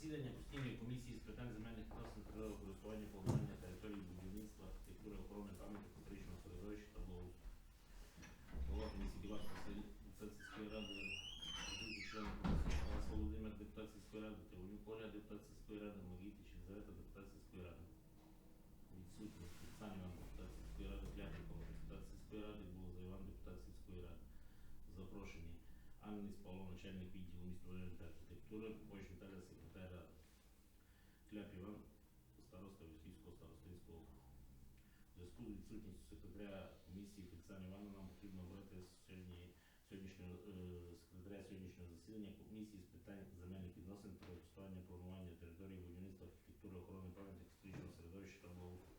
Засідання постійної комісії з питань земельних відносин природокористування, планування території будівництва, архітектури, охорони пам'яток історичного середовища та. Голова комісії депутат сільської ради, члени комісії Володимир, депутат ради, Тивонюк Оля, депутат ради, Магітич Єлизавета, депутат ради. Відсутні Іван, депутат ради, Клятникова, депутат ради, було Іван, депутат сільської ради. Запрошені Анниць Павло, начальник відділу містобудівної та архітектури, ради. Кляп Іван, староста Військівського старостинського округу. Зв'язку з відсутністю секретаря комісії Фіксана Івана нам потрібно обрати сьогодні сьогоднішнього е, секретаря сьогоднішнього засідання комісії з питань земельних відносин, користування, планування території, будівництва, архітектури, охорони пам'яток, історичного середовища та благоустрою.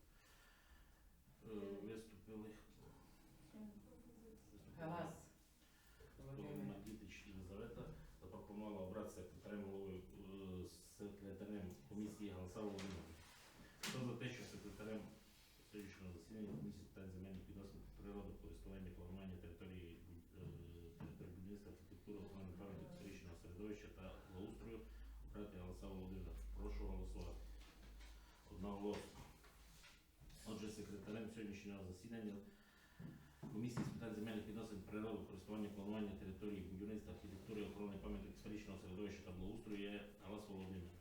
Е, Виступили. виступили Галас. Володимир Матвітич Єлизавета запропонувала обрати е, секретарем комісії Галаса Володимир. Хто за те, що секретарем сьогоднішнього засідання комісії питань земельних відносин природокористування, планування території е, території будівництва, архітектури, охорони пам'яток історичного середовища та благоустрою обрати Галаса Володимира. Прошу голосувати. Одноголосно. Отже, секретарем сьогоднішнього засідання Комісії з питань земельних відносин природи, користування, планування території, будівництва, архітектури, охорони пам'яток історичного середовища та благоустрою є Галас Володимир.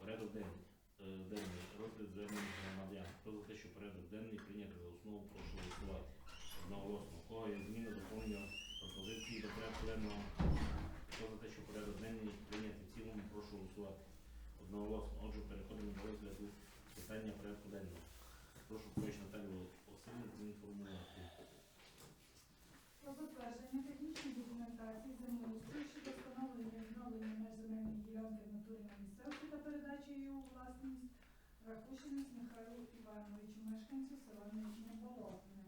Порядок денний. Е, денний. Розгляд звернень громадян. Хто за те, що порядок денний прийняти за основу, прошу голосувати. Одноголосно. Кого є зміни, доповнення, пропозиції до порядку денного? Хто за те, що порядок денний прийняти в цілому, прошу голосувати. Одноголосно. Отже, переходимо до розгляду питання порядку денного. Прошу Коїч Наталію Васильівну інформувати. Про затвердження технічної документації землеустрою щодо встановлення відновлення меж земельної ділянки в на місцевості передачі її у власність Ракушинець Михайлу Івановичу, мешканцю села Нижнє Болотне.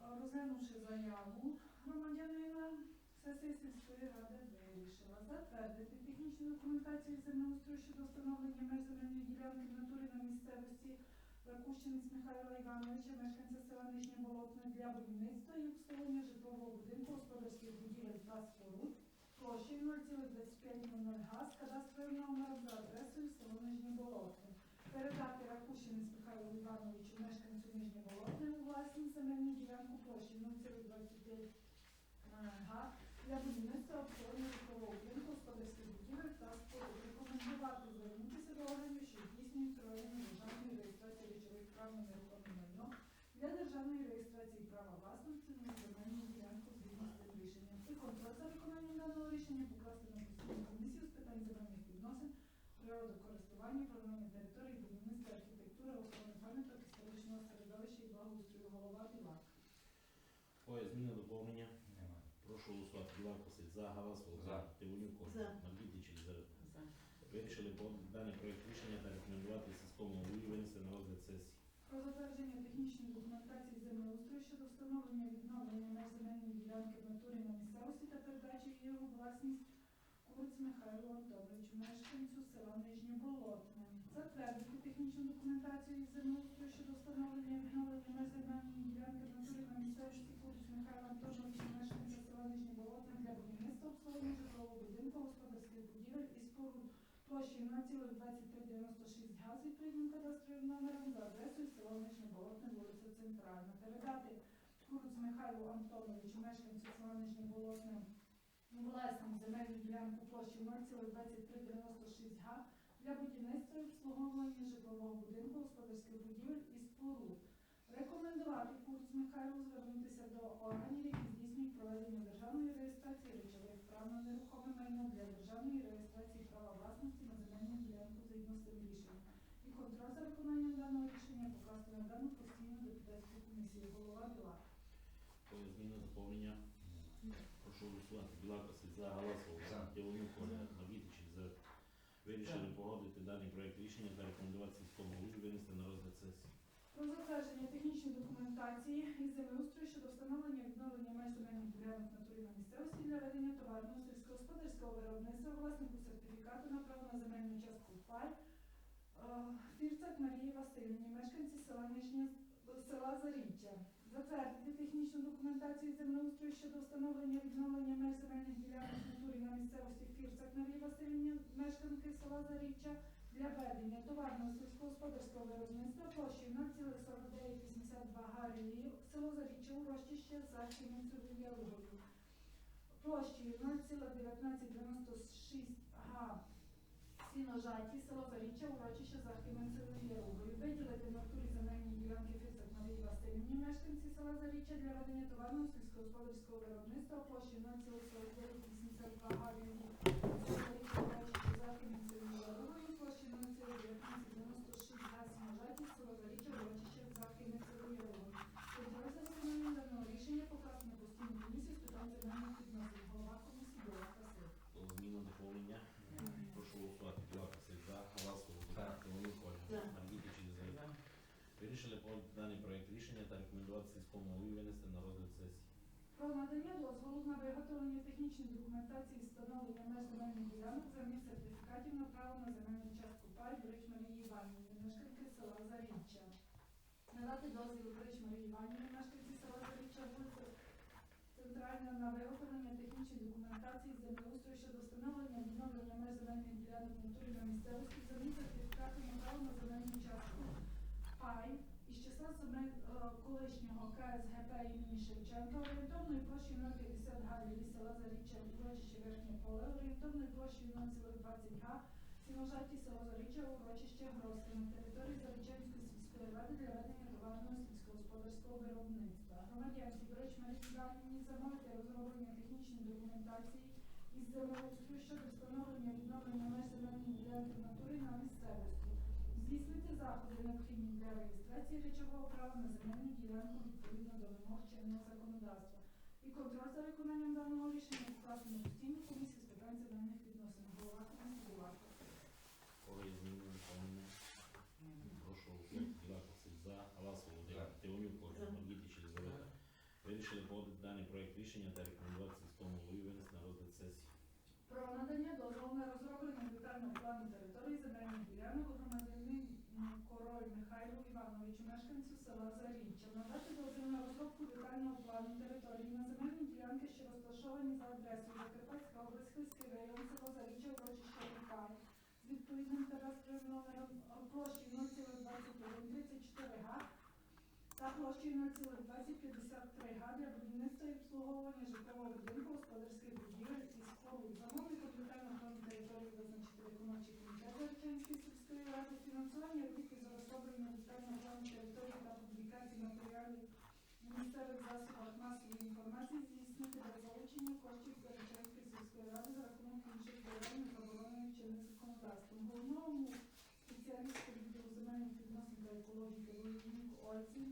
Е, Розглянувши заяву громадянина, сесія сільської ради вирішила затвердити технічну документацію землеустрою щодо встановлення меж земельної ділянки в на місцевості Ракущинець Михайла Івановича, мешканця села Нижнє Болотне, для будівництва і обслуговування житлового будинку, господарських будівель площею 0,2500 газ, кадастровим номером за адресою село Нижнє Болотне. Передати Ракущинець Михайлу Івановичу, мешканцю Нижнє Болотне, у власність земельну ділянку площею 0,25 га для будівництва обслуговування житлового будинку, господарських будівель та споруд. Рекомендувати звернутися до органів, що здійснюють проведення державної реєстрації речових прав на нерухоме майно для державної реєстрації права власності на земельну ділянку згідно з цим рішенням. І контроль за виконанням даного рішення покласти на постійну комісію з питань земельних відносин, природокористування, планування території, будівництва, архітектури, охорони пам'яток, історичного середовища і благоустрою голова Білак. Ой, зміни доповнення. Немає. Прошу голосувати. Білак Василь. За. Галас За. Тивонюк. За. Маргітич За. Вирішили даний проект рішення та рекомендувати сільському голові винести на розгляд сесії. Про затвердження технічної документації землеустрою щодо встановлення відновлення меж земельної ділянки в натурі на місцевості та передачі її у власність Куриць Михайлу Антоновичу, мешканцю села Нижнє Болотне. Затвердити технічну документацію із землеустрою щодо встановлення відновлення меж земельної ділянки в натурі на місцевості Куриць Михайла Антоновича, мешканця 1,2396 га з відповідним кадастровим номером за адресою село Нижнє вулиця Центральна. Передати Куруцу Михайлу Антоновичу, мешканцю села Нижнє Болотне, ну, власному земельну ділянку площі 0,2396 га для будівництва обслуговування житлового будинку, господарських будівель і споруд. Рекомендувати курс Михайлу звернутися до органів, які здійснюють проведення державної реєстрації речових прав на нерухоме майно для державної реєстрації. Даного рішення покласти на дану постійну депутатську комісію. Голова Біла. Ой, зміни доповнення. Прошу голосувати. Білак Василь. За. Галас За. Володимир. Тивонюк Ольга. Маргітич Вирішили погодити даний проект рішення та рекомендувати сільському голові винести на розгляд сесії. Про затвердження технічної документації із землеустрою щодо встановлення відновлення меж земельних ділянок на турі на місцевості для ведення товарного сільськогосподарського виробництва власнику сертифікату на право на земельну частку пай е, Васильівні, мешканці села села Заріччя. Затвердити технічну документацію землеустрою щодо встановлення відновлення меж земельних ділянок турі на місцевості Фірцак Марії Васильівні, мешканки села Заріччя для ведення товарного сільськогосподарського виробництва площею 0,4982 га ріллі, село Заріччя, урочище за Хімінцевою Яругою. Площею 0,1996 га Сіножаті, село Заріччя, урочище за Хімінцевою Яругою. Виділити натурі земельні ділянки Фірсак Марії Васильівні, мешканці села Заріччя для ведення товарного сільськогосподарського виробництва площі 0,4982 га ріллі, село Заріччя, урочище за Хімінцевою Яругою, площею 0,1996 га Сіножаті, село Заріччя, урочище за Хімінцевою Яругою. Контроль за виконанням даного рішення показано постійну комісію з питань земельних відносин. Голова комісії Білак Василь. Зміна доповнення. Прошу голосувати. Білака за. Галасова за. Теонюк Ольга. Маргітич Єлизавета. Вирішили погодити даний проект рішення та рекомендувати сільському голові винести на розгляд сесії. Про надання дозволу на виготовлення технічної документації встановлення меж земельних ділянок замість сертифікатів на право на земельну частку пай Брич Марії Іванівни, мешканки села Заріччя. Надати дозвіл Брич Марії Іванівни, мешканці села Заріччя, вулиця Центральна на виготовлення технічної документації землеустрою щодо встановлення відновлення меж земельних ділянок на місцевості замість сертифікатів на право на земельну частку пай із числа земель е, колишнього КСГП імені Шевченка орієнтовною площею 050 га від села Заріччя, урочище Верхнє Поле, орієнтовною площею 0,20 га, сіножаті село Заріччя, урочище Гровське на території Зарічанської сільської ради для ведення товарного сільськогосподарського виробництва. Громадянці Брич Марії Іванівні замовити розроблення технічної документації із землеустрою щодо встановлення відновлення меж ділянки в натурі на місцевості. Здійснити заходи необхідні для реєстрації речового права на земельну ділянку відповідно до вимог чинного законодавства. І контроль за виконанням даного рішення на постійну комісію з питань земельних відносин. Голова комісії Білака. Коли є зміни доповнення. Прошу голосувати. За. Галасова за. Теонюк. Маргітич Єлизавета. Вирішили погодити даний проект рішення та рекомендувати сільському голові винести на розгляд сесії. Про надання дозволу на розроблення детального плану території земельних ділянок Король Михайлу Івановичу, мешканцю села Заріччя. Надати дозвіл на розробку детального плану території на земельні ділянки, що розташовані за адресою Закарпатська область, Хильський район, село Заріччя, урочище Лукай, з відповідним кадастровим номером а, площею 0,2134 га та площею 0,2053 га для будівництва і обслуговування житлового будинку, господарських будівель і споруд. Замовником детального плану території визначити виконавчий комітет Зарічанської сільської ради, фінансування робіт із розроблення детального плану території та публікації матеріалів в місцевих засобах масової інформації здійснити без залучення коштів Зарічанської сільської ради за рахунок інших державних не заборонених чинним законодавством. Головному спеціалісту відділу земельних відносин та екології Володимиру Ольці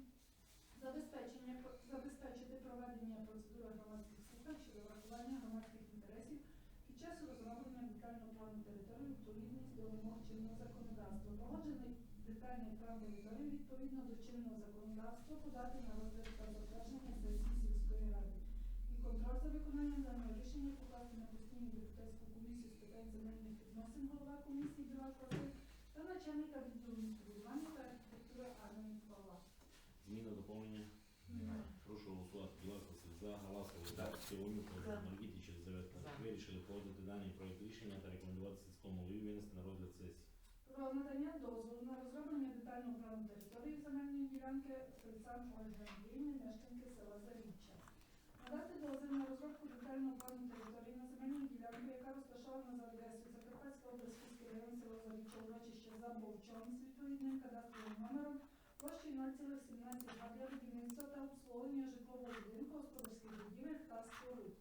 Забезпечення забезпечити проведення процедури громадських слухань щодо врахування громадських інтересів під час розроблення детального плану території відповідність до вимог чинного законодавства. Погоджений детальний план території відповідно до чинного законодавства подати на розгляд та затвердження сесії сільської ради. І контроль за виконанням даного рішення покласти на постійну депутатську комісію з питань земельних відносин голова комісії Білак Василь та начальника відділу містобудування та архітектури Анна Микола. Зміна доповнення. Прошу голосувати. Білака за. Галасова за. Теонюк Ольга. Маргітич Єлизавета. Вирішили погодити даний проект рішення та рекомендувати сільському голові винести на розгляд сесії. Про надання дозволу на розроблення детального плану території земельної ділянки Фельцан Ольги Андріївни, мешканки села Заріччя. Надати дозвіл на розробку детального плану території на земельній ділянці, яка розташована за адресою Закарпатська область, район, село Заріччя, урочище Забовчон з відповідним кадастровим номером площею 0,17 га для будівництва та обслуговування житлового будинку, господарських будівель та споруд.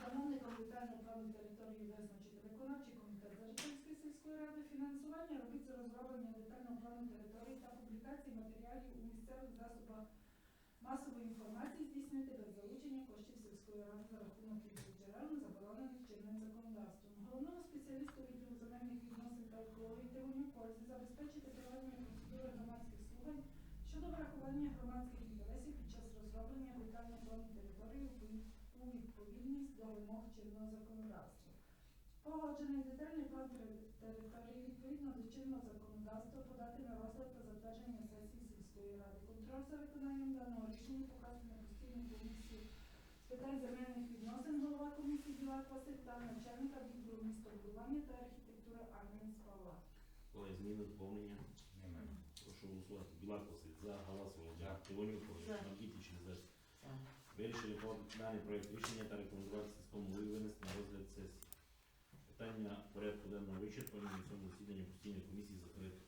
Замовником детального плану території визначити виконавчий комітет Зарічанської сільської ради, фінансування робіт з розроблення детального плану території та публікації у місцевих засобах масової інформації здійснити без залучення коштів сільської ради за рахунок інших джерел, заборонених чинним законодавством. Головному спеціалісту відділу земельних відносин та екології Тивоню Кользі забезпечити проведення процедури громадських слухань щодо врахування громадських інтересів під час розроблення детального плану території у відповідність до вимог чинного законодавства. Погоджений детальний план території відповідно до чинного законодавства подати на розгляд та затвердження сесії сільської ради. Контроль за виконанням даного рішення покласти на постійну комісію з питань земельних відносин голова комісії Білак Василь та начальника відділу містобудування та архітектури Агнець Коли зміни, доповнення. Немає. Прошу голосувати. Білак Василь за, Галасова за. Іванюк За. За. Вирішили даний проект рішення та рекомендувати сільському винести на розгляд сесії. Питання порядку денного вичерпані на цьому засіданні постійної комісії закрито.